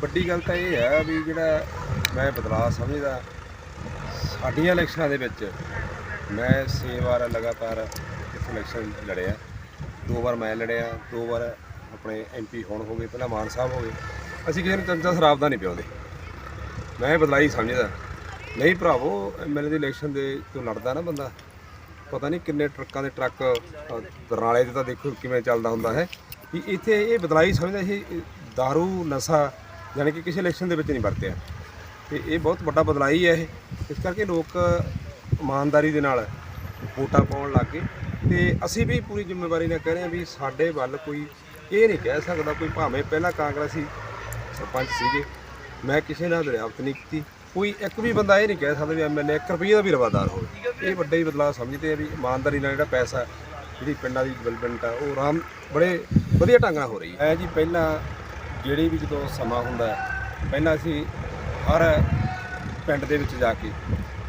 ਵੱਡੀ ਗੱਲ ਤਾਂ ਇਹ ਹੈ ਵੀ ਜਿਹੜਾ ਮੈਂ ਬਦਲਾਅ ਸਮਝਦਾ, ਸਾਡੀਆਂ ਇਲੈਕਸ਼ਨਾਂ ਦੇ ਵਿੱਚ ਮੈਂ 6 ਵਾਰ ਲਗਾਤਾਰ ਇਸ ਇਲੈਕਸ਼ਨ ਲੜਿਆ। ਦੋ ਵਾਰ ਮੈਂ ਲੜਿਆ, ਦੋ ਵਾਰ ਆਪਣੇ ਐਮਪੀ ਹੋਣ ਹੋ ਗਏ, ਪਹਿਲਾਂ ਮਾਨ ਸਾਹਿਬ ਹੋ ਗਏ। ਅਸੀਂ ਕਿਸੇ ਨੂੰ ਚਮਚਾ ਸ਼ਰਾਬ ਦਾ ਨਹੀਂ ਪਿਆਉਂਦੇ। ਮੈਂ ਬਦਲਾਈ ਸਮਝਦਾ। ਨਹੀਂ ਭਰਾਵੋ ਐਮਐਲਏ ਦੀ ਇਲੈਕਸ਼ਨ ਦੇ ਤੋਂ ਲੜਦਾ ਨਾ ਬੰਦਾ, ਪਤਾ ਨਹੀਂ ਕਿੰਨੇ ਟਰੱਕਾਂ ਦੇ ਟਰੱਕ ਬਰਨਾਲੇ ਦੇ ਤਾਂ ਦੇਖੋ ਕਿਵੇਂ ਚੱਲਦਾ ਹੁੰਦਾ ਹੈ। ਵੀ ਇੱਥੇ ਇਹ ਬਦਲਾਈ ਸਮਝਦਾ ਇਹ दारू ਨਸ਼ਾ ਯਾਨੀ ਕਿ ਕਿਸੇ ਇਲੈਕਸ਼ਨ ਦੇ ਵਿੱਚ ਨਹੀਂ ਵਰਤਿਆ। ਤੇ ਇਹ ਬਹੁਤ ਵੱਡਾ ਬਦਲਾਈ ਹੈ ਇਹ। ਇਸ ਕਰਕੇ ਲੋਕ ਇਮਾਨਦਾਰੀ ਦੇ ਨਾਲ ਵੋਟਾਂ ਪਾਉਣ ਲੱਗ ਗਏ। ਤੇ ਅਸੀਂ ਵੀ ਪੂਰੀ ਜ਼ਿੰਮੇਵਾਰੀ ਨਾਲ ਕਹਿ ਰਹੇ ਹਾਂ ਵੀ ਸਾਡੇ ਵੱਲ ਕੋਈ ਇਹ ਨਹੀਂ ਕਹਿ ਸਕਦਾ ਕੋਈ ਭਾਵੇਂ ਪਹਿਲਾਂ ਕਾਂਗਰਸੀ ਸਰਪੰਚ ਸੀਗੇ। ਮੈਂ ਕਿਸੇ ਨਾਲ ਦਰਿਆਫਤ ਨਹੀਂ ਕੀਤੀ। ਕੋਈ ਇੱਕ ਵੀ ਬੰਦਾ ਇਹ ਨਹੀਂ ਕਹਿ ਸਕਦਾ ਵੀ ਐਮਐਲਏ 1 ਰੁਪਈਏ ਦਾ ਵੀ ਰਵਾਦਾਰ ਹੋਵੇ। ਇਹ ਵੱਡਾ ਹੀ ਬਦਲਾਅ ਸਮਝਦੇ ਆ ਵੀ ਇਮਾਨਦਾਰੀ ਨਾਲ ਜਿਹੜਾ ਪੈਸਾ ਜਿਹੜੀ ਪਿੰਡਾਂ ਦੀ ਡਿਵੈਲਪਮੈਂਟ ਆ, ਉਹ ਆਰਾਮ ਬੜੇ ਵਧੀਆ ਢੰਗ ਨਾਲ ਹੋ ਰਹੀ ਹੈ। ਜੀ ਪਹਿਲਾਂ ਜਿਹੜੀ ਵੀ ਜਦੋਂ ਸਮਾਂ ਹੁੰਦਾ ਪਹਿਲਾਂ ਅਸੀਂ ਹਰ ਪਿੰਡ ਦੇ ਵਿੱਚ ਜਾ ਕੇ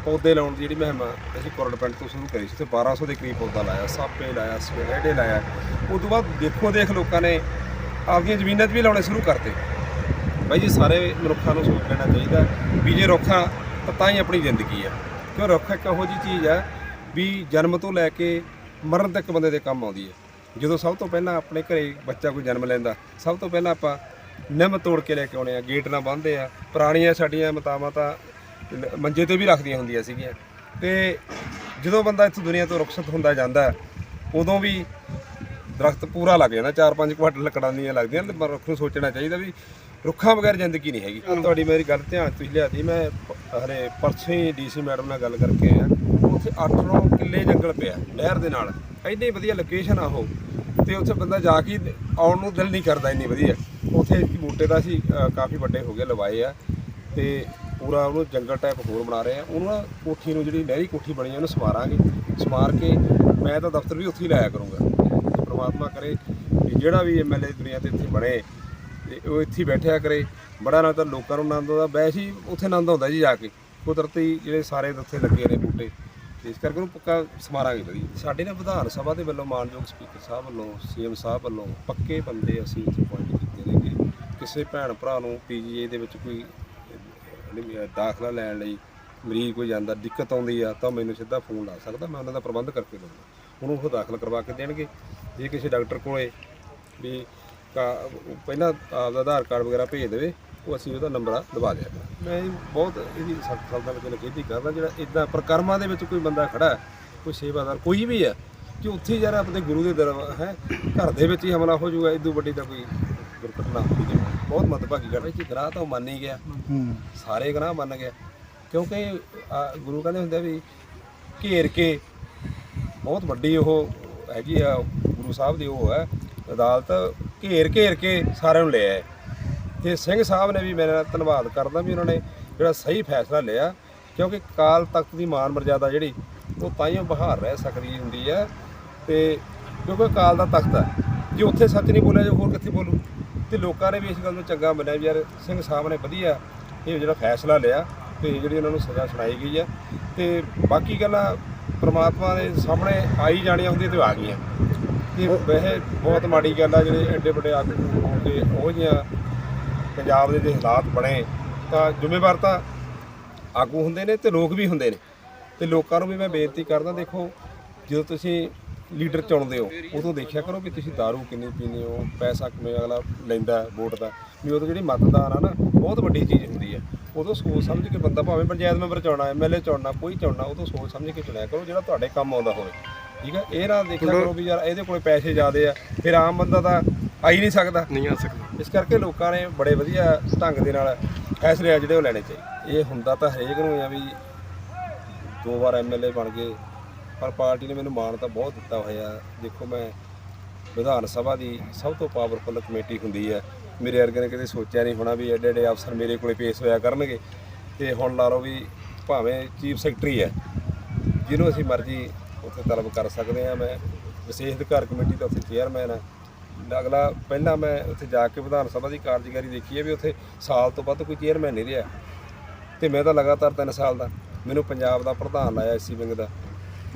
ਪੌਦੇ ਲਾਉਣ ਦੀ ਜਿਹੜੀ ਮਹਿਮਾ ਅਸੀਂ ਕੋਰੜ ਪਿੰਡ ਤੋਂ ਸ਼ੁਰੂ ਕਰੀ ਸੀ ਤੇ 1200 ਦੇ ਕਰੀਬ ਪੌਦਾ ਲਾਇਆ, ਸਾਪੇ ਲਾਇਆ ਸਵੇੜੇ ਲਾਇਆ। ਉਸ ਤੋਂ ਬਾਅਦ ਦੇਖੋ ਦੇਖ ਲੋਕਾਂ ਨੇ ਆਪਦੀਆਂ ਜ਼ਮੀਨਾਂ 'ਚ ਵੀ ਲਾਉਣੇ ਸ਼ੁਰੂ ਕਰਤੇ। ਬਾਈ ਜੀ, ਸਾਰੇ ਮਨੁੱਖਾਂ ਨੂੰ ਸੋਚ ਲੈਣਾ ਚਾਹੀਦਾ ਵੀ ਜੇ ਰੁੱਖਾਂ ਤਾਂ ਤਾਂ ਹੀ ਆਪਣੀ ਜ਼ਿੰਦਗੀ ਆ ਕਿਉਂ ਰੁੱਖ ਇੱਕ ਇਹੋ ਜਿਹੀ ਚੀਜ਼ ਆ ਵੀ ਜਨਮ ਤੋਂ ਲੈ ਕੇ ਮਰਨ ਤੱਕ ਬੰਦੇ ਦੇ ਕੰਮ ਆਉਂਦੀ ਹੈ। ਜਦੋਂ ਸਭ ਤੋਂ ਪਹਿਲਾਂ ਆਪਣੇ ਘਰੇ ਬੱਚਾ ਕੋਈ ਜਨਮ ਲੈਂਦਾ, ਸਭ ਤੋਂ ਪਹਿਲਾਂ ਆਪਾਂ ਨਿੰਮ ਤੋੜ ਕੇ ਲੈ ਕੇ ਆਉਣੇ ਆ ਗੇਟ ਨਾਲ ਬੰਨ੍ਹਦੇ ਆ। ਪੁਰਾਣੀਆਂ ਸਾਡੀਆਂ ਮਤਾਵਾਂ ਤਾਂ ਮੰਜੇ ਤੇ ਵੀ ਰੱਖਦੀਆਂ ਹੁੰਦੀਆਂ ਸੀਗੀਆਂ। ਤੇ ਜਦੋਂ ਬੰਦਾ ਇੱਥੋਂ ਦੁਨੀਆ ਤੋਂ ਰੁਖਸਤ ਹੁੰਦਾ ਜਾਂਦਾ ਉਦੋਂ ਵੀ ਦਰਖਤ ਪੂਰਾ ਲੱਗ ਜਾਂਦਾ ਚਾਰ ਪੰਜ ਕੁਆਟਰ ਲੱਕੜਾਂ ਦੀਆਂ ਲੱਗਦੀਆਂ ਤੇ ਰੁੱਖ ਨੂੰ ਸੋਚਣਾ ਚਾਹੀਦਾ ਵੀ ਰੁੱਖਾਂ ਬਗੈਰ ਜ਼ਿੰਦਗੀ ਨਹੀਂ ਹੈਗੀ। ਤੁਹਾਡੀ ਮੇਰੀ ਗੱਲ ਧਿਆਨ ਤੁਸੀਂ ਲਿਆਦੀ ਮੈਂ ਹਲੇ ਪਰਸੋਂ ਹੀ ਡੀਸੀ ਮੈਡਮ ਨਾਲ ਗੱਲ ਕਰਕੇ ਆਇਆ। ਉੱਥੇ 8-9 ਕਿੱਲੇ ਜੰਗਲ ਪਿਆ ਨਹਿਰ ਦੇ ਨਾਲ। ਇੰਨੀ ਵਧੀਆ ਲੋਕੇਸ਼ਨ ਆ ਉਹ। ਤੇ ਉੱਥੇ ਬੰਦਾ ਜਾ ਕੇ ਆਉਣ ਨੂੰ ਦਿਲ ਨਹੀਂ ਕਰਦਾ ਇੰਨੀ ਵਧੀਆ। ਉੱਥੇ ਬੂਟੇ ਦਾ ਅਸੀਂ ਅ, ਕਾਫੀ ਵੱਡੇ ਹੋ ਗਏ ਲਵਾਏ ਆ। ਤੇ ਪੂਰਾ ਉਹਨੂੰ ਜੰਗਲ ਟਾਈਪ ਹੋਰ ਬਣਾ ਰਹੇ ਆ। ਉਹਨੂੰ ਨਾ ਕੋਠੀ ਨੂੰ ਜਿਹੜੀ ਨਹਿਰੀ ਕੋਠੀ ਬਣੀ ਆ ਉਹਨੂੰ ਸਮਾਰਾਂਗੇ ਸਮਾਰ ਕੇ ਮੈਂ ਤਾਂ ਦਫ਼ਤਰ ਵੀ ਉੱਥੇ ਹੀ ਲਾਇਆ ਕਰੂੰਗਾ। ਤੇ ਪ੍ਰਮਾਤਮਾ ਕਰੇ ਕਿ ਜਿਹੜਾ ਵੀ ਐਮਐਲਏ ਦੁਨੀਆ ਤੇ ਇੱਥੇ ਬਣੇ ਤੇ ਉਹ ਇੱਥੇ ਹੀ ਬੈਠਿਆ ਕਰੇ। ਬੜਾ ਨਾ ਤਾਂ ਲੋਕਾਂ ਨੂੰ ਆਨੰਦ ਆਉਂਦਾ ਵੈਸੇ ਹੀ ਉੱਥੇ ਆਨੰਦ ਆਉਂਦਾ ਜੀ ਜਾ ਕੇ। ਕੁਦਰਤੀ ਜਿਹੜੇ ਸਾਰੇ ਉੱਥੇ ਲੱਗੇ ਨੇ ਬੂਟੇ ਤੇ ਇਸ ਕਰਕੇ ਉਹਨੂੰ ਪੱਕਾ ਸਮਾਰਾਂਗੇ ਵਧੀਆ। ਸਾਡੇ ਨਾ ਵਿਧਾਨ ਸਭਾ ਦੇ ਵੱਲੋਂ ਮਾਨਯੋਗ ਸਪੀਕਰ ਸਾਹਿਬ ਵੱਲੋਂ ਸੀਐਮ ਸਾਹਿਬ ਵੱਲੋਂ ਪੱਕੇ ਬੰਦੇ ਅਸੀਂ ਇੱਥੇ ਪੁਆਇੰਟ ਕਿਸੇ ਭੈਣ ਭਰਾ ਨੂੰ ਪੀਜੀਏ ਦੇ ਵਿੱਚ ਕੋਈ ਦਾਖਲਾ ਲੈਣ ਲਈ ਮਰੀਜ਼ ਕੋਈ ਜਾਂਦਾ, ਦਿੱਕਤ ਆਉਂਦੀ ਆ, ਤਾਂ ਮੈਨੂੰ ਸਿੱਧਾ ਫੋਨ ਲਾ ਸਕਦਾ, ਮੈਂ ਉਹਨਾਂ ਦਾ ਪ੍ਰਬੰਧ ਕਰਕੇ ਦਊਂਗਾ। ਉਹਨੂੰ ਉਹ ਦਾਖਲ ਕਰਵਾ ਕੇ ਦੇਣਗੇ। ਜੇ ਕਿਸੇ ਡਾਕਟਰ ਕੋਲੇ ਵੀ ਕਾ- ਪਹਿਲਾਂ ਆਪਦਾ ਆਧਾਰ ਕਾਰਡ ਵਗੈਰਾ ਭੇਜ ਦੇਵੇ, ਉਹ ਅਸੀਂ ਉਹਦਾ ਨੰਬਰ ਦਵਾ ਦਿਆ ਮੈਂ ਇਹ ਬਹੁਤ ਇਹਦੀ ਸਖਤ ਸਾਲ ਦਾ ਵਿੱਚ ਖੇਤੀ ਕਰਦਾ, ਜਿਹੜਾ ਇਦਾਂ ਪ੍ਰਕਰਮਾਂ ਦੇ ਵਿੱਚ ਕੋਈ ਬੰਦਾ ਖੜਾ ਕੋਈ ਸੇਵਾਦਾਰ, ਕੋਈ ਵੀ ਹੈ, ਕਿ ਉੱਥੇ ਯਾਰ ਆਪਣੇ ਗੁਰੂ ਦੇ ਦਰਬਾਰ ਹੈ, ਘਰ ਦੇ ਵਿੱਚ ਹੀ ਹਮਲਾ ਹੋ ਜਾਊਗਾ ਇਦੋਂ ਵੱਡੀ ਤਾਂ ਕੋਈ ਦੁਰਘਟਨਾ ਹੋਈ ਬਹੁਤ ਮਤਭਾਗੀ ਗੱਲ ਹੈ ਕਿ ਗ੍ਰਾਹ ਤਾਂ ਉਹ ਮੰਨ ਹੀ ਗਿਆ। ਸਾਰੇ ਗ੍ਰਾਹ ਮੰਨ ਗਿਆ ਕਿਉਂਕਿ ਗੁਰੂ ਕਹਿੰਦੇ ਹੁੰਦੇ ਆ ਵੀ ਘੇਰ ਕੇ ਬਹੁਤ ਵੱਡੀ ਉਹ ਹੈਗੀ ਆ ਗੁਰੂ ਸਾਹਿਬ ਦੀ ਉਹ ਹੈ ਅਦਾਲਤ ਘੇਰ ਘੇਰ ਕੇ ਸਾਰਿਆਂ ਨੂੰ ਲਿਆ ਤੇ ਸਿੰਘ ਸਾਹਿਬ ਨੇ ਵੀ ਮੇਰੇ ਨਾਲ ਧੰਨਵਾਦ ਕਰਦਾ ਵੀ ਉਹਨਾਂ ਨੇ ਜਿਹੜਾ ਸਹੀ ਫੈਸਲਾ ਲਿਆ ਕਿਉਂਕਿ ਕਾਲ ਤਖਤ ਦੀ ਮਾਨ ਮਰਜ਼ਾਦਾ ਜਿਹੜੀ ਉਹ ਤਾਈਓ ਬਹਾਰ ਰਹਿ ਸਕਦੀ ਹੁੰਦੀ ਹੈ। ਤੇ ਕਿਉਂਕਿ ਕਾਲ ਦਾ ਤਖਤ ਹੈ ਜੇ ਉੱਥੇ ਸੱਚ ਨਹੀਂ ਬੋਲਿਆ ਜੇ ਹੋਰ ਕਿੱਥੇ ਬੋਲੂ? ਤੇ ਲੋਕਾਂ ਨੇ ਵੀ ਇਸ ਗੱਲ ਨੂੰ ਚੰਗਾ ਮੰਨਿਆ ਵੀ ਯਾਰ ਸਿੰਘ ਸਾਹਿਬ ਨੇ ਵਧੀਆ ਇਹ ਜਿਹੜਾ ਫੈਸਲਾ ਲਿਆ ਤੇ ਜਿਹੜੀ ਉਹਨਾਂ ਨੂੰ ਸਜ਼ਾ ਸੁਣਾਈ ਗਈ ਆ। ਤੇ ਬਾਕੀ ਗੱਲਾਂ ਪ੍ਰਮਾਤਮਾ ਦੇ ਸਾਹਮਣੇ ਆਈ ਜਾਣੀਆਂ ਹੁੰਦੀਆਂ ਤੇ ਆ ਗਈਆਂ। ਤੇ ਵੈਸੇ ਬਹੁਤ ਮਾੜੀ ਗੱਲ ਆ, ਜਿਹੜੇ ਐਡੇ ਵੱਡੇ ਆਗੂ ਹੋ ਕੇ ਉਹ ਜਿਹੀਆਂ ਪੰਜਾਬ ਦੇ ਜੇ ਹਾਲਾਤ ਬਣੇ, ਤਾਂ ਜ਼ਿੰਮੇਵਾਰ ਤਾਂ ਆਗੂ ਹੁੰਦੇ ਨੇ ਤੇ ਲੋਕ ਵੀ ਹੁੰਦੇ ਨੇ। ਤੇ ਲੋਕਾਂ ਨੂੰ ਵੀ ਮੈਂ ਬੇਨਤੀ ਕਰਦਾ, ਦੇਖੋ ਜਦੋਂ ਤੁਸੀਂ ਲੀਡਰ ਚੁਣਦੇ ਹੋ ਉਦੋਂ ਦੇਖਿਆ ਕਰੋ ਵੀ ਤੁਸੀਂ दारू ਕਿੰਨੀ ਪੀਂਦੇ ਹੋ ਪੈਸਾ ਕਿਵੇਂ ਅਗਲਾ ਲੈਂਦਾ ਵੋਟ ਦਾ। ਵੀ ਉਦੋਂ ਜਿਹੜੀ ਮਤਦਾਨ ਆ ਨਾ ਬਹੁਤ ਵੱਡੀ ਚੀਜ਼ ਹੁੰਦੀ ਹੈ। ਉਦੋਂ ਸੋਚ ਸਮਝ ਕੇ ਬੰਦਾ ਭਾਵੇਂ ਪੰਚਾਇਤ ਮੈਂਬਰ ਚੁਣਨਾ ਐਮਐਲਏ ਚੁਣਨਾ ਕੋਈ ਚੁਣਨਾ ਉਦੋਂ ਸੋਚ ਸਮਝ ਕੇ ਚੁਣਿਆ ਕਰੋ ਜਿਹੜਾ ਤੁਹਾਡੇ ਕੰਮ ਆਉਂਦਾ ਹੋਵੇ। ਠੀਕ ਹੈ? ਇਹ ਨਾ ਦੇਖਿਆ ਕਰੋ ਵੀ ਯਾਰ ਇਹਦੇ ਕੋਲੇ ਪੈਸੇ ਜ਼ਿਆਦੇ ਆ ਫਿਰ ਆਮ ਬੰਦਾ ਤਾਂ ਆ ਹੀ ਨਹੀਂ ਸਕਦਾ। ਨਹੀਂ ਆ ਸਕਦਾ। ਇਸ ਕਰਕੇ ਲੋਕਾਂ ਨੇ ਬੜੇ ਵਧੀਆ ਢੰਗ ਦੇ ਨਾਲ ਫੈਸਲੇ ਆ ਜਿਹੜੇ ਉਹ ਲੈਣੇ ਚਾਹੀਦੇ। ਇਹ ਹੁੰਦਾ ਤਾਂ ਹਰੇਕ ਨੂੰ ਆ ਵੀ ਦੋ ਵਾਰ ਐਮਐਲਏ ਬਣ ਗਏ ਪਰ ਪਾਰਟੀ ਨੇ ਮੈਨੂੰ ਮਾਣ ਤਾਂ ਬਹੁਤ ਦਿੱਤਾ ਹੋਇਆ। ਦੇਖੋ ਮੈਂ ਵਿਧਾਨ ਸਭਾ ਦੀ ਸਭ ਤੋਂ ਪਾਵਰਫੁਲ ਕਮੇਟੀ ਹੁੰਦੀ ਹੈ। ਮੇਰੇ ਵਰਗੇ ਨੇ ਕਦੇ ਸੋਚਿਆ ਨਹੀਂ ਹੋਣਾ ਵੀ ਐਡੇ ਐਡੇ ਅਫਸਰ ਮੇਰੇ ਕੋਲੇ ਪੇਸ਼ ਹੋਇਆ ਕਰਨਗੇ। ਤੇ ਹੁਣ ਲਾ ਲਓ ਵੀ ਭਾਵੇਂ ਚੀਫ ਸੈਕਟਰੀ ਹੈ, ਜਿਹਨੂੰ ਅਸੀਂ ਮਰਜ਼ੀ ਉੱਥੇ ਤਲਬ ਕਰ ਸਕਦੇ ਆ ਮੈਂ ਵਿਸ਼ੇਸ਼ ਅਧਿਕਾਰ ਕਮੇਟੀ ਦਾ ਉੱਥੇ ਚੇਅਰਮੈਨ ਆ ਅਗਲਾ, ਪਹਿਲਾਂ ਮੈਂ ਉੱਥੇ ਜਾ ਕੇ ਵਿਧਾਨ ਸਭਾ ਦੀ ਕਾਰਜਕਾਰੀ ਦੇਖੀ ਹੈ ਵੀ ਉੱਥੇ ਸਾਲ ਤੋਂ ਵੱਧ ਕੋਈ ਚੇਅਰਮੈਨ ਨਹੀਂ ਰਿਹਾ। ਤੇ ਮੈਂ ਤਾਂ ਲਗਾਤਾਰ 3 ਸਾਲ ਦਾ, ਮੈਨੂੰ ਪੰਜਾਬ ਦਾ ਪ੍ਰਧਾਨ ਲਾਇਆ ਐਸਸੀ ਵਿੰਗ ਦਾ।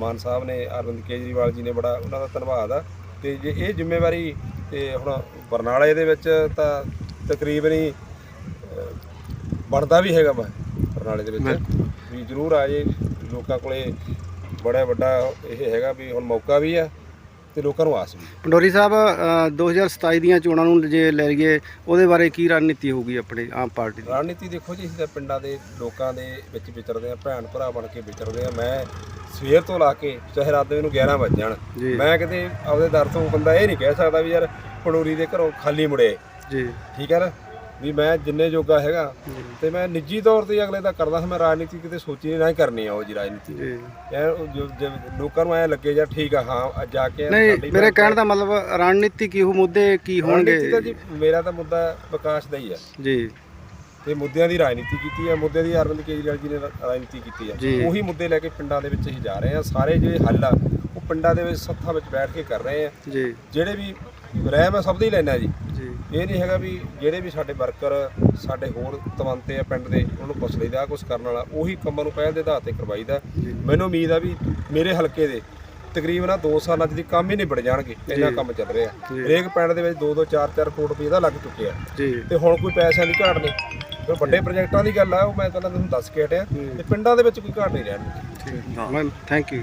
ਮਾਨ ਸਾਹਿਬ ਨੇ ਅਰਵਿੰਦ ਕੇਜਰੀਵਾਲ ਜੀ ਨੇ ਬੜਾ ਉਹਨਾਂ ਦਾ ਧੰਨਵਾਦ ਆ। ਤੇ ਜੇ ਇਹ ਜ਼ਿੰਮੇਵਾਰੀ ਤੇ ਹੁਣ ਬਰਨਾਲੇ ਦੇ ਵਿੱਚ ਤਾਂ ਤਕਰੀਬਨ ਹੀ ਬਣਦਾ ਵੀ ਹੈਗਾ ਮੈਂ ਬਰਨਾਲੇ ਦੇ ਵਿੱਚ। ਵੀ ਜ਼ਰੂਰ ਆ ਜੇ ਲੋਕਾਂ ਕੋਲੇ ਬੜਾ ਵੱਡਾ ਇਹ ਹੈਗਾ ਵੀ ਹੁਣ ਮੌਕਾ ਵੀ ਆ। ਤੇ ਲੋਕਾਂ ਨੂੰ ਆਸ ਵੀ ਪੰਡੋਰੀ ਸਾਹਿਬ ਅ, 2027 ਦੀਆਂ ਚੋਣਾਂ ਨੂੰ ਜੇ ਲੈ ਲਈਏ ਉਹਦੇ ਬਾਰੇ ਕੀ ਰਣਨੀਤੀ ਹੋਊਗੀ ਆਪਣੇ ਆਮ ਪਾਰਟੀ ਦੀ? ਰਣਨੀਤੀ ਦੇਖੋ ਜੀ ਅਸੀਂ ਤਾਂ ਪਿੰਡਾਂ ਦੇ ਲੋਕਾਂ ਦੇ ਵਿੱਚ ਵਿਚਰਦੇ ਆ ਭੈਣ ਭਰਾ ਬਣ ਕੇ ਵਿਚਰਦੇ ਆ ਮੈਂ ਸਵੇਰ ਤੋਂ ਲਾ ਕੇ ਚਾਹੇ ਰਾਤ ਦੇ ਨੂੰ 11 ਵੱਜ ਜਾਣ। ਜੀ। ਮੈਂ ਕਿਤੇ ਆਪਦੇ ਦਰ ਤੋਂ ਬੰਦਾ ਇਹ ਨਹੀਂ ਕਹਿ ਸਕਦਾ ਵੀ ਯਾਰ ਪੜੋਰੀ ਦੇ ਘਰੋਂ ਖਾਲੀ ਮੁੜੇ। ਜੀ। ਠੀਕ ਹੈ ਨਾ? ਵੀ ਮੈਂ ਜਿੰਨੇ ਜੋਗਾ ਹੈਗਾ ਤੇ ਮੈਂ ਨਿੱਜੀ ਤੌਰ ਤੇ ਅਗਲੇ ਦਾ ਕਰਦਾ ਹਾਂ ਮੈਂ ਰਾਜਨੀਤੀ ਕਿਤੇ ਸੋਚੀ ਨਹੀਂ ਨਾ ਹੀ ਕਰਨੀ ਆ ਉਹ ਜੀ ਰਾਜਨੀਤੀ। ਜੀ। ਯਾਰ ਲੋਕਾਂ ਨੂੰ ਐ ਲੱਗੇ ਜਾਂ ਠੀਕ ਆ ਹਾਂ ਅੱਜ ਜਾ ਕੇ ਨਹੀਂ ਮੇਰੇ ਕਹਿਣ ਦਾ ਮਤਲਬ ਰਣਨੀਤੀ ਕੀ ਹੋ ਮੁੱਦੇ ਕੀ ਹੋਣਗੇ? ਜੀ ਮੇਰਾ ਤਾਂ ਮੁੱਦਾ ਵਿਕਾਸ ਦਾ ਹੀ ਆ। ਜੀ। ਤੇ ਮੁੱਦਿਆਂ ਦੀ ਰਾਜਨੀਤੀ ਕੀਤੀ ਹੈ ਮੁੱਦੇ ਦੀ ਅਰਵਿੰਦ ਕੇਜਰੀਵਾਲ ਜੀ ਨੇ ਰਾਜਨੀਤੀ ਕੀਤੀ। ਹੈ ਉਹੀ ਮੁੱਦੇ ਲੈ ਕੇ ਪਿੰਡਾਂ ਦੇ ਵਿੱਚ ਅਸੀਂ ਜਾ ਰਹੇ ਹਾਂ ਸਾਰੇ ਜਿਹੜੇ ਹੱਲ ਆ ਉਹ ਪਿੰਡਾਂ ਦੇ ਵਿੱਚ ਸੱਥਾਂ ਵਿੱਚ ਬੈਠ ਕੇ ਕਰ ਰਹੇ ਆ। ਜੀ। ਜਿਹੜੇ ਵੀ ਰਹਿ ਮੈਂ ਸਭ ਦੇ ਹੀ ਲੈਣਾ ਜੀ। ਇਹ ਨਹੀਂ ਹੈਗਾ ਵੀ ਜਿਹੜੇ ਵੀ ਸਾਡੇ ਵਰਕਰ ਸਾਡੇ ਹੋਰ ਤਵੰਤੇ ਆ ਪਿੰਡ ਦੇ ਉਹਨਾਂ ਨੂੰ ਪੁੱਛ ਲਈਦਾ ਕੁਛ ਕਰਨ ਵਾਲਾ ਉਹੀ ਕੰਮਾਂ ਨੂੰ ਪਹਿਲ ਦੇ ਆਧਾਰ ਤੇ ਕਰਵਾਈਦਾ। ਜੀ। ਮੈਨੂੰ ਉਮੀਦ ਆ ਵੀ ਮੇਰੇ ਹਲਕੇ ਦੇ ਤਕਰੀਬਨ ਆ 2 ਸਾਲਾਂ 'ਚ ਦੀ ਕੰਮ ਹੀ ਨਿਬੜ ਜਾਣਗੇ ਇੰਨਾ ਕੰਮ ਚੱਲ ਰਿਹਾ। ਜੀ। ਹਰੇਕ ਪਿੰਡ ਦੇ ਵਿੱਚ 2-2 4-4 ਕਰੋੜ ਰੁਪਏ ਦਾ ਲੱਗ ਚੁੱਕਿਆ। ਜੀ। ਤੇ ਹੁਣ ਕੋਈ ਪੈਸਿਆਂ ਦੀ ਘਾਟ ਨਹੀਂ। ਫਿਰ ਵੱਡੇ ਪ੍ਰੋਜੈਕਟਾਂ ਦੀ ਗੱਲ ਆ ਉਹ ਮੈਂ ਪਹਿਲਾਂ ਤੁਹਾਨੂੰ ਦੱਸ ਕੇ ਹਟਿਆ। ਤੇ ਪਿੰਡਾਂ ਦੇ ਵਿੱਚ ਕੋਈ ਘਾਟ ਨਹੀਂ ਰਹਿਣੀ ਠੀਕ। ਮੈਂ ਥੈਂਕ ਯੂ